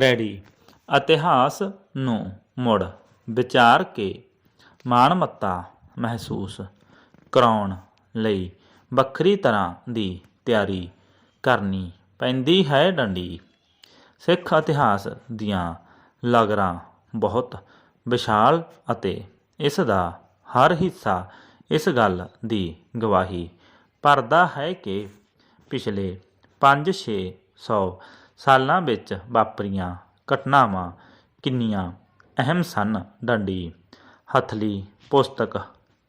Ready. ਇਤਿਹਾਸ ਨੂੰ ਮੁੜ ਵਿਚਾਰ ਕੇ ਮਾਣਮੱਤਾ ਮਹਿਸੂਸ ਕਰਾਉਣ ਲਈ ਵੱਖਰੀ ਤਰ੍ਹਾਂ ਦੀ ਤਿਆਰੀ ਕਰਨੀ ਪੈਂਦੀ ਹੈ ਡੰਡੀ। ਸਿੱਖ ਇਤਿਹਾਸ ਦੀਆਂ ਲਗਰਾਂ ਬਹੁਤ ਵਿਸ਼ਾਲ ਅਤੇ ਇਸ ਦਾ ਹਰ ਹਿੱਸਾ ਇਸ ਗੱਲ ਦੀ ਗਵਾਹੀ ਭਰਦਾ ਹੈ ਕਿ ਪਿਛਲੇ 5-600 ਸਾਲਾਂ ਵਿੱਚ ਵਾਪਰੀਆਂ ਘਟਨਾਵਾਂ ਕਿੰਨੀਆਂ ਅਹਿਮ ਸਨ ਡੰਡੀ, ਹਥਲੀ, ਪੁਸਤਕ,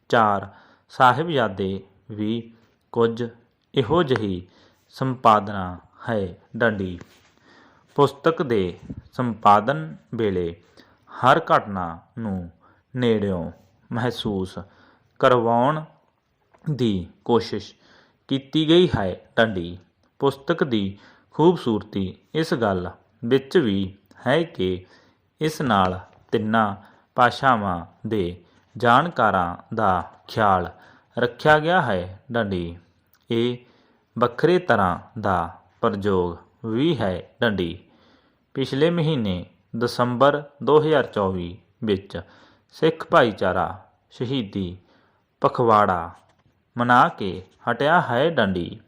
ਚਾਰ ਸਾਹਿਬਜ਼ਾਦੇ ਵੀ ਕੁਝ ਇਹੋ ਜਿਹੀ ਸੰਪਾਦਨਾ ਹੈ ਡੰਡੀ। ਪੁਸਤਕ ਦੇ ਸੰਪਾਦਨ ਵੇਲੇ ਹਰ ਘਟਨਾ ਨੂੰ ਨੇੜਿਓਂ ਮਹਿਸੂਸ ਕਰਵਾਉਣ ਦੀ ਕੋਸ਼ਿਸ਼ ਕੀਤੀ ਗਈ ਹੈ ਡੰਡੀ। ਪੁਸਤਕ ਦੀ ਖੂਬਸੂਰਤੀ ਇਸ ਗੱਲ ਵਿੱਚ ਵੀ ਹੈ ਕਿ ਇਸ ਨਾਲ ਤਿੰਨਾਂ ਭਾਸ਼ਾਵਾਂ ਦੇ ਜਾਣਕਾਰਾਂ ਦਾ ਖਿਆਲ ਰੱਖਿਆ ਗਿਆ ਹੈ। ਡੰਡੀ, ਇਹ ਵੱਖਰੇ ਤਰ੍ਹਾਂ ਦਾ ਪ੍ਰਯੋਗ ਵੀ ਹੈ। ਡੰਡੀ, ਪਿਛਲੇ ਮਹੀਨੇ ਦਸੰਬਰ 2024 ਵਿੱਚ ਸਿੱਖ ਭਾਈਚਾਰਾ ਸ਼ਹੀਦੀ ਪਖਵਾੜਾ ਮਨਾ ਕੇ ਹਟਿਆ ਹੈ। ਡੰਡੀ,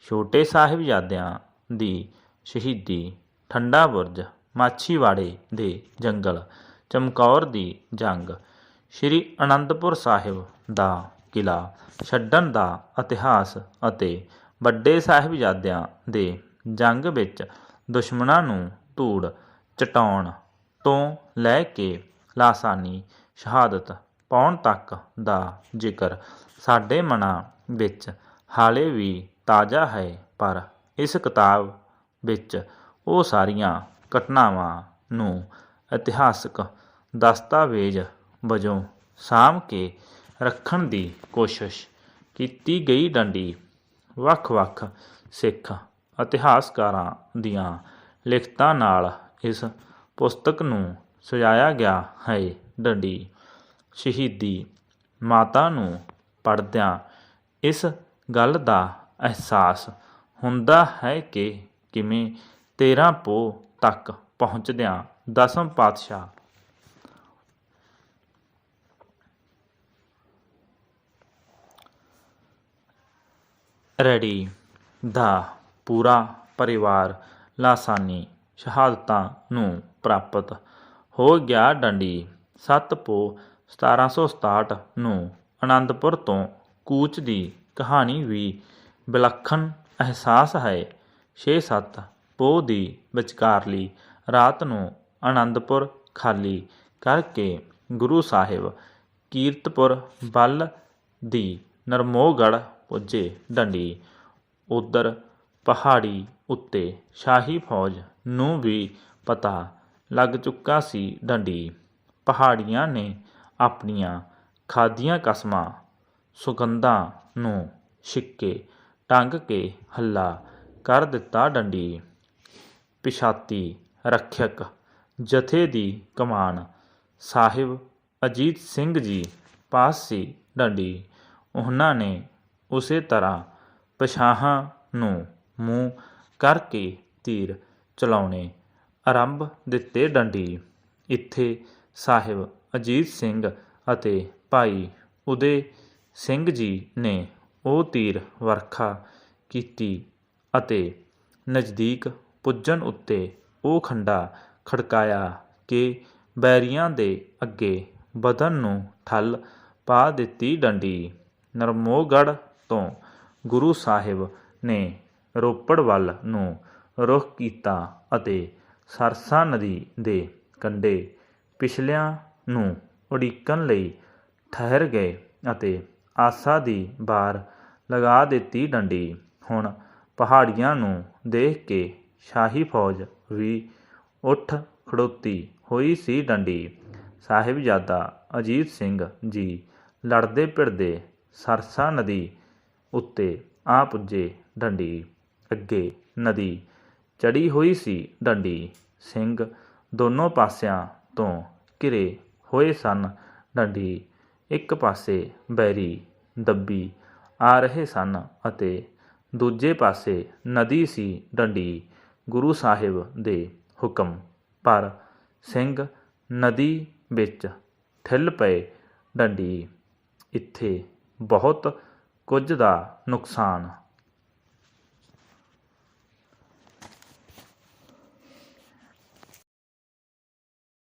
ਛੋਟੇ ਸਾਹਿਬਜ਼ਾਦਿਆਂ ਦੀ ਸ਼ਹੀਦੀ, ਠੰਡਾ ਬੁਰਜ, ਮਾਛੀਵਾੜੇ ਦੇ ਜੰਗਲ, ਚਮਕੌਰ ਦੀ ਜੰਗ, ਸ੍ਰੀ ਅਨੰਦਪੁਰ ਸਾਹਿਬ ਦਾ ਕਿਲਾ ਛੱਡਣ ਦਾ ਇਤਿਹਾਸ ਅਤੇ ਵੱਡੇ ਸਾਹਿਬਜ਼ਾਦਿਆਂ ਦੇ ਜੰਗ ਵਿੱਚ ਦੁਸ਼ਮਣਾਂ ਨੂੰ ਧੂੜ ਚਟਾਉਣ ਤੋਂ ਲੈ ਕੇ ਲਾਸਾਨੀ ਸ਼ਹਾਦਤ ਪਾਉਣ ਤੱਕ ਦਾ ਜ਼ਿਕਰ ਸਾਡੇ ਮਨਾਂ ਵਿੱਚ ਹਾਲੇ ਵੀ ਤਾਜ਼ਾ ਹੈ, ਪਰ ਇਸ ਕਿਤਾਬ ਵਿੱਚ ਉਹ ਸਾਰੀਆਂ ਘਟਨਾਵਾਂ ਨੂੰ ਇਤਿਹਾਸਕ ਦਸਤਾਵੇਜ਼ ਵਜੋਂ ਸਾਂਭ ਕੇ ਰੱਖਣ ਦੀ ਕੋਸ਼ਿਸ਼ ਕੀਤੀ ਗਈ। ਡੰਡੀ ਵੱਖ-ਵੱਖ ਸਿੱਖ ਇਤਿਹਾਸਕਾਰਾਂ ਦੀਆਂ ਲਿਖਤਾਂ ਨਾਲ ਇਸ ਪੁਸਤਕ ਨੂੰ ਸਜਾਇਆ ਗਿਆ ਹੈ। ਡੰਡੀ ਸ਼ਹੀਦੀ ਮਾਤਾ ਨੂੰ ਪੜ੍ਹਦਿਆਂ ਇਸ ਗੱਲ ਦਾ ਅਹਿਸਾਸ ਹੁੰਦਾ ਹੈ ਕਿ ਕਿਵੇਂ 13 ਪੋਹ ਤੱਕ ਪਹੁੰਚਦਿਆਂ ਦਸਮ ਪਾਤਸ਼ਾਹ ਰੈਡੀ ਦਾ ਪੂਰਾ ਪਰਿਵਾਰ ਲਾਸਾਨੀ ਸ਼ਹਾਦਤਾਂ ਨੂੰ ਪ੍ਰਾਪਤ ਹੋ ਗਿਆ ਡੰਡੀ। 7 ਪੋ 1767 ਨੂੰ ਆਨੰਦਪੁਰ ਤੋਂ ਕੂਚ ਦੀ ਕਹਾਣੀ ਵੀ ਵਿਲੱਖਣ ਅਹਿਸਾਸ ਹੈ। 6-7 ਪੋ ਦੀ ਵਿਚਕਾਰਲੀ ਰਾਤ ਨੂੰ ਆਨੰਦਪੁਰ ਖਾਲੀ ਕਰਕੇ ਗੁਰੂ ਸਾਹਿਬ ਕੀਰਤਪੁਰ ਵੱਲ ਦੀ ਨਰਮੋਗੜ ਪੁੱਜੇ ਡੰਡੀ। ਉਧਰ ਪਹਾੜੀ ਉੱਤੇ ਸ਼ਾਹੀ ਫੌਜ ਨੂੰ ਵੀ ਪਤਾ ਲੱਗ ਚੁੱਕਾ ਸੀ ਡੰਡੀ। ਪਹਾੜੀਆਂ ਨੇ ਆਪਣੀਆਂ ਖਾਦੀਆਂ ਕਸਮਾਂ ਸੁਗੰਧਾਂ ਨੂੰ ਛਿੱਕੇ ਟੰਗ ਕੇ ਹੱਲਾ ਕਰ ਦਿੱਤਾ ਡੰਡੀ। ਪਿਛਾਤੀ ਰੱਖਿਅਕ ਜਥੇ ਦੀ ਕਮਾਨ। ਸਾਹਿਬ ਅਜੀਤ ਸਿੰਘ ਜੀ ਪਾਸ ਸੀ ਡੰਡੀ। ਉਹਨਾਂ ਨੇ ਉਸੇ ਤਰ੍ਹਾਂ ਪਛਾਹਾਂ ਨੂੰ ਮੂੰਹ ਕਰਕੇ ਤੀਰ ਚਲਾਉਣੇ ਆਰੰਭ ਦਿੱਤੇ ਡੰਡੀ। ਇੱਥੇ ਸਾਹਿਬ ਅਜੀਤ ਸਿੰਘ ਅਤੇ ਭਾਈ ਉਦੇ ਸਿੰਘ ਜੀ ਨੇ ਉਹ ਤੀਰ ਵਰਖਾ ਕੀਤੀ ਅਤੇ ਨਜ਼ਦੀਕ ਪੁੱਜਣ ਉੱਤੇ ਉਹ ਖੰਡਾ ਖੜਕਾਇਆ ਕਿ ਬੈਰੀਆਂ ਦੇ ਅੱਗੇ ਵਧਣ ਨੂੰ ਠੱਲ ਪਾ ਦਿੱਤੀ ਡੰਡੀ। ਨਰਮੋਗੜ ਤੋਂ ਗੁਰੂ ਸਾਹਿਬ ਨੇ ਰੋਪੜ ਵੱਲ ਨੂੰ ਰੁਖ ਕੀਤਾ ਅਤੇ ਸਰਸਾ ਨਦੀ ਦੇ ਕੰਢੇ ਪਿਛਲਿਆਂ ਨੂੰ ਉਡੀਕਣ ਲਈ ਠਹਿਰ ਗਏ ਅਤੇ ਆਸਾ ਦੀ ਬਾਰ ਲਗਾ ਦਿੱਤੀ ਡੰਡੀ। ਹੁਣ ਪਹਾੜੀਆਂ ਨੂੰ ਦੇਖ ਕੇ ਸ਼ਾਹੀ ਫੌਜ ਵੀ ਉੱਠ ਖੜੋਤੀ ਹੋਈ ਸੀ ਡੰਡੀ। ਸਾਹਿਬਜ਼ਾਦਾ ਅਜੀਤ ਸਿੰਘ ਜੀ ਲੜਦੇ ਭਿੜਦੇ ਸਰਸਾ ਨਦੀ ਉੱਤੇ ਆ ਪੁੱਜੇ ਡੰਡੀ। ਅੱਗੇ ਨਦੀ ਚੜੀ ਹੋਈ ਸੀ ਡੰਡੀ। ਸਿੰਘ ਦੋਨੋਂ ਪਾਸਿਆਂ ਤੋਂ ਘਿਰੇ ਹੋਏ ਸਨ। ਡੰਡੀ ਇੱਕ ਪਾਸੇ ਬੈਰੀ, ਦੱਬੀ ਆ ਰਹੇ ਸਨ ਅਤੇ ਦੂਜੇ ਪਾਸੇ ਨਦੀ ਸੀ ਡੰਡੀ ਗੁਰੂ ਸਾਹਿਬ ਦੇ ਹੁਕਮ। ਪਰ ਸਿੰਘ ਨਦੀ ਵਿੱਚ ਠਿੱਲ ਪਏ ਡੰਡੀ। ਇੱਥੇ ਬਹੁਤ ਕੁਝ ਦਾ ਨੁਕਸਾਨ